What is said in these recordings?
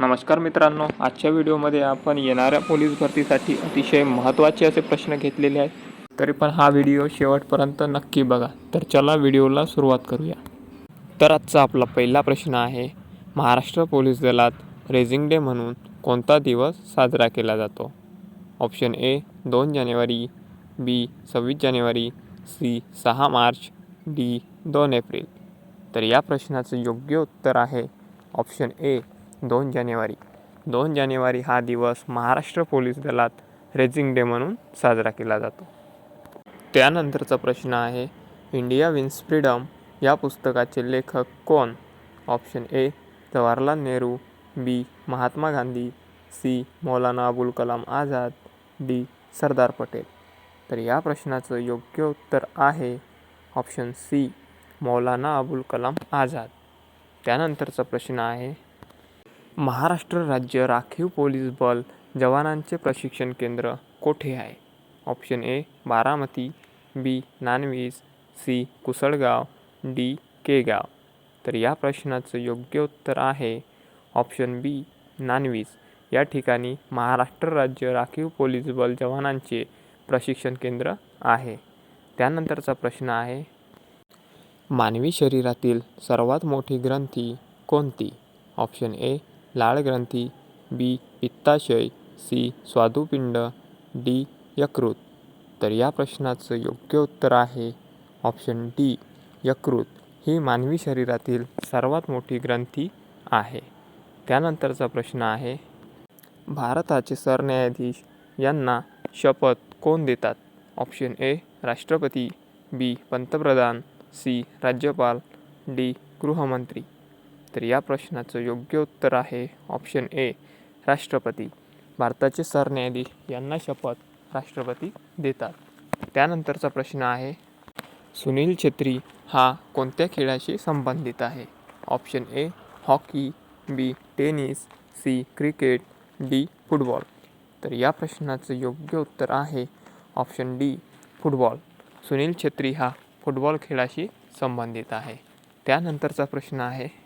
नमस्कार मित्रांनो आजच्या व्हिडिओमध्ये आपण येणाऱ्या पोलीस भरतीसाठी अतिशय महत्त्वाचे असे प्रश्न घेतलेले आहेत. तरी पण हा व्हिडिओ शेवटपर्यंत नक्की बघा. तर चला व्हिडिओला सुरुवात करूया. तर आजचा आपला पहिला प्रश्न आहे महाराष्ट्र पोलीस दलात रेझिंग डे म्हणून कोणता दिवस साजरा केला जातो? ऑप्शन ए दोन जानेवारी बी सव्वीस जानेवारी सी सहा मार्च डी दोन एप्रिल. तर या प्रश्नाचं योग्य उत्तर आहे ऑप्शन ए दोन जानेवारी. दोन जानेवारी हा दिवस महाराष्ट्र पोलीस दलात रेझिंग डे म्हणून साजरा केला जातो. त्यानंतरचा प्रश्न आहे इंडिया विन्स फ्रीडम या पुस्तकाचे लेखक कोण? Option A Jawaharlal Nehru B Mahatma Gandhi C Maulana Abul Kalam Azad D Sardar Patel. तर या प्रश्नाचं योग्य उत्तर आहे ऑप्शन सी मौलाना अबुल कलाम आझाद. त्यानंतरचा प्रश्न आहे महाराष्ट्र राज्य राखीव पोलीस बल जवानांचे प्रशिक्षण केंद्र कोठे आहे? Option A Baramati B Nanvij C Kusalgaon D Kegaon. तर या प्रश्नाचं योग्य उत्तर आहे ऑप्शन बी नानवीज. या ठिकाणी महाराष्ट्र राज्य राखीव पोलीस बल जवानांचे प्रशिक्षण केंद्र आहे. त्यानंतरचा प्रश्न आहे मानवी शरीरातील सर्वात मोठी ग्रंथी कोणती? ऑप्शन ए लाळ ग्रंथी बी. पित्ताशय सी. स्वादुपिंड डी. यकृत. तर या प्रश्नाचं योग्य उत्तर आहे ऑप्शन डी यकृत. ही मानवी शरीरातील सर्वात मोठी ग्रंथी आहे. त्यानंतरचा प्रश्न आहे भारताचे सरन्यायाधीश यांना शपथ कोण देतात? ऑप्शन ए राष्ट्रपती बी. पंतप्रधान सी. राज्यपाल डी. गृहमंत्री. तर या प्रश्नाचं योग्य उत्तर आहे ऑप्शन ए राष्ट्रपती. भारताचे सरन्यायाधीश यांना शपथ राष्ट्रपती देतात. त्यानंतरचा प्रश्न आहे सुनील छेत्री हा कोणत्या खेळाशी संबंधित आहे? Option A hockey B tennis C cricket D football. तर या प्रश्नाचं योग्य उत्तर आहे option D football. Sunil Chhetri हा फुटबॉल खेळाशी संबंधित आहे. त्यानंतरचा प्रश्न आहे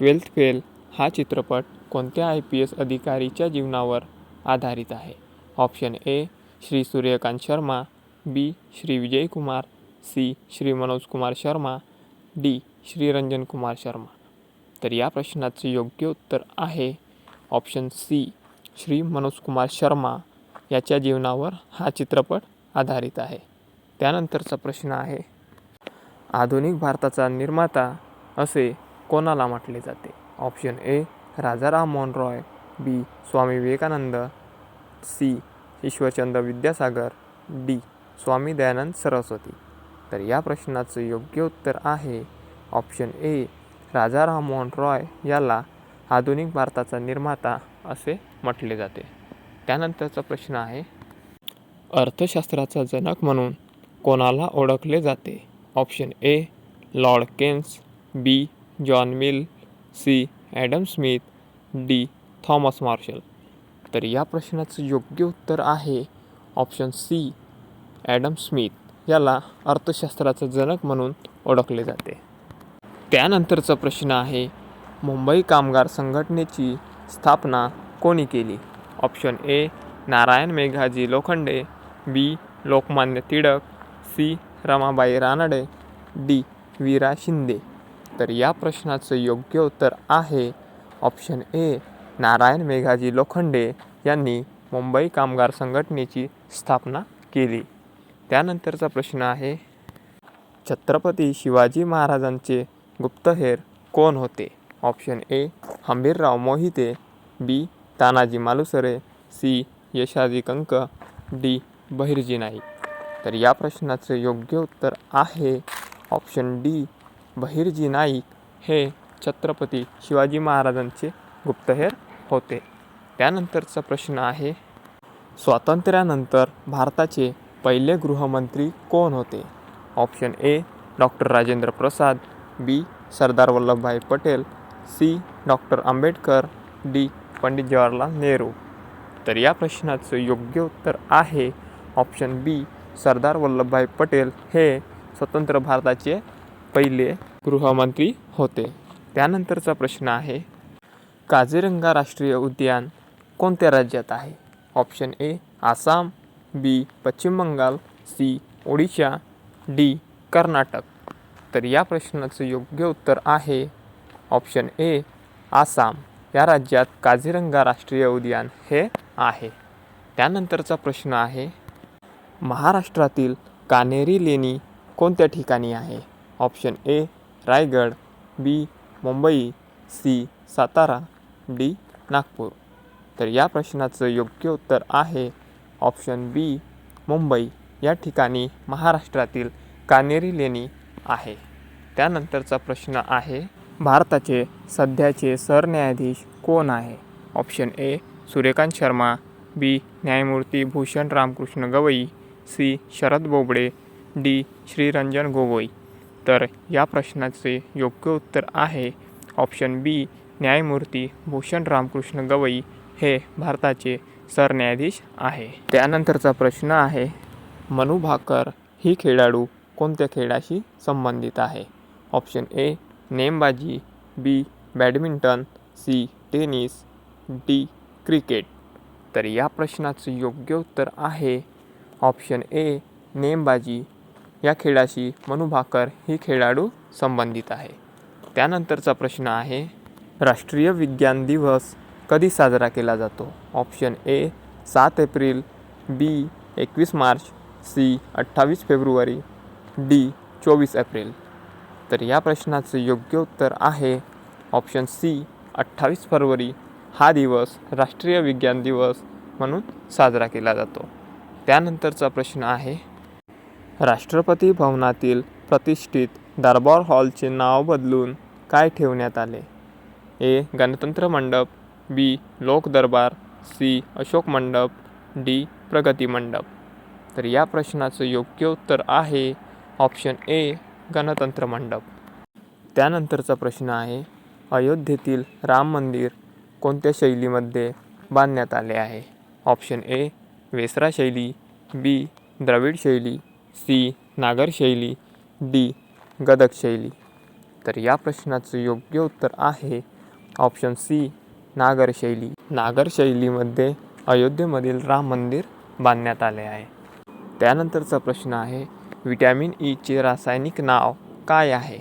ट्वेल्थ फेल हा चित्रपट कोणत्या आय पी एस अधिकारीच्या जीवनावर आधारित आहे? Option A Shri Suryakant Sharma B Shri Vijay Kumar C Shri Manoj Kumar Sharma D Shri Ranjan Kumar Sharma. तर या प्रश्नाचे योग्य उत्तर आहे ऑप्शन सी श्री मनोज कुमार शर्मा याच्या जीवनावर हा चित्रपट आधारित आहे. त्यानंतरचा प्रश्न आहे आधुनिक भारताचा निर्माता असे कोणाला म्हटले जाते? Option A Raja Mohan Roy B Swami Vivekananda C Ishwarchandra Vidyasagar D Swami Dayanand Saraswati. तर या प्रश्नाचं योग्य उत्तर आहे ऑप्शन ए राजा मोहन रॉय याला आधुनिक भारताचा निर्माता असे म्हटले जाते. त्यानंतरचा प्रश्न आहे अर्थशास्त्राचा जनक म्हणून कोणाला ओळखले जाते? Option A Lord Keynes B John Mill C. Adam Smith D. Thomas Marshall. तर या प्रश्नाचं योग्य उत्तर आहे ऑप्शन सी ॲडम स्मिथ. याला अर्थशास्त्राचा जनक म्हणून ओळखले जाते. त्यानंतरचा प्रश्न आहे मुंबई कामगार संघटनेची स्थापना कोणी केली? Option A Narayan Meghaji Lokhande B. Lokmanya Tilak C. Ramabai Ranade D. Vira Shinde. तर या प्रश्नाचं योग्य उत्तर आहे ऑप्शन ए नारायण मेघाजी लोखंडे यांनी मुंबई कामगार संघटनेची स्थापना केली. त्यानंतरचा प्रश्न आहे छत्रपती शिवाजी महाराजांचे गुप्तहेर कोण होते? Option A Hambirrao Mohite B Tanaji Malusare C Yashaji Kank D Bahirji Naik. तर या प्रश्नाचं योग्य उत्तर आहे ऑप्शन डी बहिर्जी नाईक हे छत्रपती शिवाजी महाराजांचे गुप्तहेर होते. त्यानंतरचा प्रश्न आहे स्वातंत्र्यानंतर भारताचे पहिले गृहमंत्री कोण होते? Option A doctor Rajendra Prasad B Sardar Vallabhbhai Patel C doctor Ambedkar D Pandit Jawaharlal Nehru. तर या प्रश्नाचं योग्य उत्तर आहे ऑप्शन बी सरदार वल्लभभाई पटेल हे स्वतंत्र भारताचे पहिले गृहमंत्री होते. त्यानंतरचा प्रश्न आहे काझीरंगा राष्ट्रीय उद्यान कोणत्या राज्यात आहे? Option A Assam B Paschim Bengal C Odisha D Karnataka. तर या प्रश्नाचं योग्य उत्तर आहे ऑप्शन ए आसाम. या राज्यात काझीरंगा राष्ट्रीय उद्यान हे आहे. त्यानंतरचा प्रश्न आहे महाराष्ट्रातील कानेरी लेणी कोणत्या ठिकाणी आहे? Option A Raigad B Mumbai C Satara D Nagpur. तर या प्रश्नाचं योग्य उत्तर आहे ऑप्शन बी मुंबई. या ठिकाणी महाराष्ट्रातील कानेरी लेणी आहे. त्यानंतरचा प्रश्न आहे भारताचे सध्याचे सरन्यायाधीश कोण आहे? Option A Suryakant Sharma. B न्यायमूर्ती भूषण रामकृष्ण गवई. सी शरद बोबडे. डी श्रीरंजन गोगोई. तर या प्रश्नाचे योग्य उत्तर आहे. ऑप्शन बी न्यायमूर्ती भूषण रामकृष्ण गवई हे भारताचे सरन्यायाधीश आहे. त्यानंतरचा प्रश्न आहे मनु भाकर ही खेळाडू कोणत्या खेळाशी संबंधित आहे? ऑप्शन ए नेमबाजी B badminton C tennis D cricket. तर या प्रश्नाचं योग्य उत्तर आहे. ऑप्शन ए नेमबाजी या खेळाशी मनु भाकर ही खेळाडू संबंधित आहे. त्यानंतरचा प्रश्न आहे राष्ट्रीय विज्ञान दिवस कधी साजरा केला जातो? ऑप्शन ए सात एप्रिल बी एकवीस मार्च सी अठ्ठावीस फेब्रुवारी डी चोवीस एप्रिल. तर या प्रश्नाचं योग्य उत्तर आहे ऑप्शन सी अठ्ठावीस फरवरी. हा दिवस राष्ट्रीय विज्ञान दिवस म्हणून साजरा केला जातो. त्यानंतरचा प्रश्न आहे राष्ट्रपती भवनातील प्रतिष्ठित दरबार हॉलचे नाव बदलून काय ठेवण्यात आले? ए. गणतंत्र मंडप बी. लोक दरबार सी. अशोक मंडप डी. प्रगती मंडप. तर या प्रश्नाचं योग्य उत्तर आहे ऑप्शन ए गणतंत्र मंडप. त्यानंतरचा प्रश्न आहे अयोध्येतील राम मंदिर कोणत्या शैलीमध्ये बांधण्यात आले आहे? ऑप्शन ए वेसरा शैली बी. द्रविड शैली सी. नागर शैली डी. गदक शैली. तर या प्रश्नाचं योग्य उत्तर आहे ऑप्शन सी. नागर शैली. नागर शैलीमध्ये अयोध्येमधील राम मंदिर बांधण्यात आले आहे. त्यानंतरचा प्रश्न आहे विटॅमिन ईचे रासायनिक नाव काय आहे?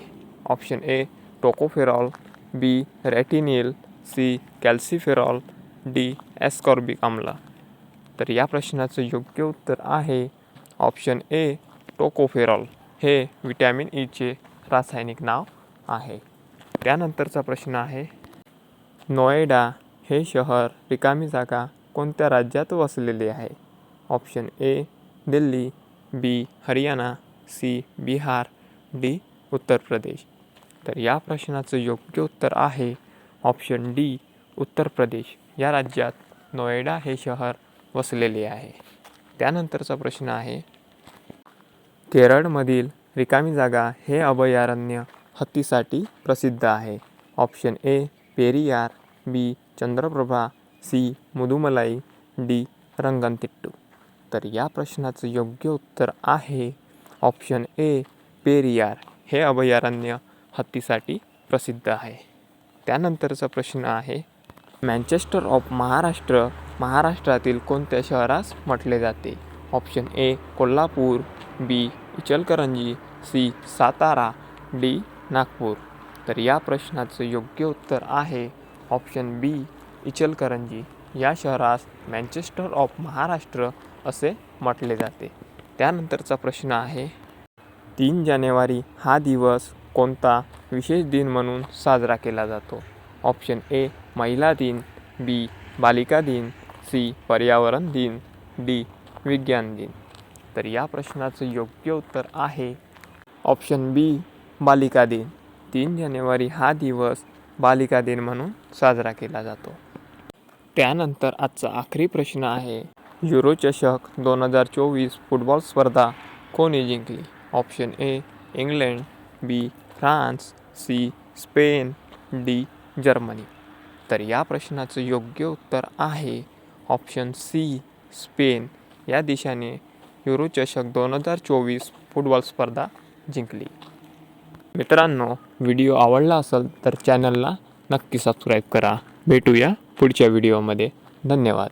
Option A tocopherol B retinyl C calciferol D ascorbic आम्ल तर या प्रश्नाचं योग्य उत्तर आहे ऑप्शन ए टोकोफेरॉल. हे विटॅमिन ईचे e रासायनिक नाव आहे. त्यानंतरचा प्रश्न आहे नोएडा हे शहर रिकामी जागा कोणत्या राज्यात वसलेले आहे? Option A Delhi B Haryana C Bihar D Uttar Pradesh. तर या प्रश्नाचं योग्य उत्तर आहे ऑप्शन डी उत्तर प्रदेश. या राज्यात नोएडा हे शहर वसलेले आहे. त्यानंतरचा प्रश्न आहे केरळमधील रिकामी जागा हे अभयारण्य हत्तीसाठी प्रसिद्ध आहे. Option A Periyar B Chandraprabha C Mudumalai D Ranganathittu. तर या प्रश्नाचं योग्य उत्तर आहे ऑप्शन ए पेरियार. हे अभयारण्य हत्तीसाठी प्रसिद्ध आहे. त्यानंतरचा प्रश्न आहे मँचेस्टर ऑफ महाराष्ट्र महाराष्ट्रातील कोणत्या शहरास म्हटले जाते? Option A Kolhapur B Ichalkaranji C Satara D Nagpur. तर या प्रश्नाचं योग्य उत्तर आहे ऑप्शन बी इचलकरंजी. या शहरास मँचेस्टर ऑफ महाराष्ट्र असे म्हटले जाते. त्यानंतरचा प्रश्न आहे तीन जानेवारी हा दिवस कोणता विशेष दिन म्हणून साजरा केला जातो? ऑप्शन ए महिला दिन बी बालिका दिन सी पर्यावरण दिन डी विज्ञान दिन. तर या प्रश्नाचं योग्य उत्तर आहे ऑप्शन बी बालिका दिन. तीन जानेवारी हा दिवस बालिका दिन म्हणून साजरा केला जातो. त्यानंतर आजचा आखरी प्रश्न आहे युरो चषक दोन हजार चोवीस फुटबॉल स्पर्धा कोणी जिंकली? Option A England B France C Spain D Germany. तर या प्रश्नाचं योग्य उत्तर आहे ऑप्शन सी स्पेन. या देशाने युरोचषक दोन हजार चोवीस फुटबॉल स्पर्धा जिंकली. मित्रांनो व्हिडिओ आवडला असेल तर चॅनलला नक्की सबस्क्राईब करा. भेटूया पुढच्या व्हिडिओमध्ये. धन्यवाद.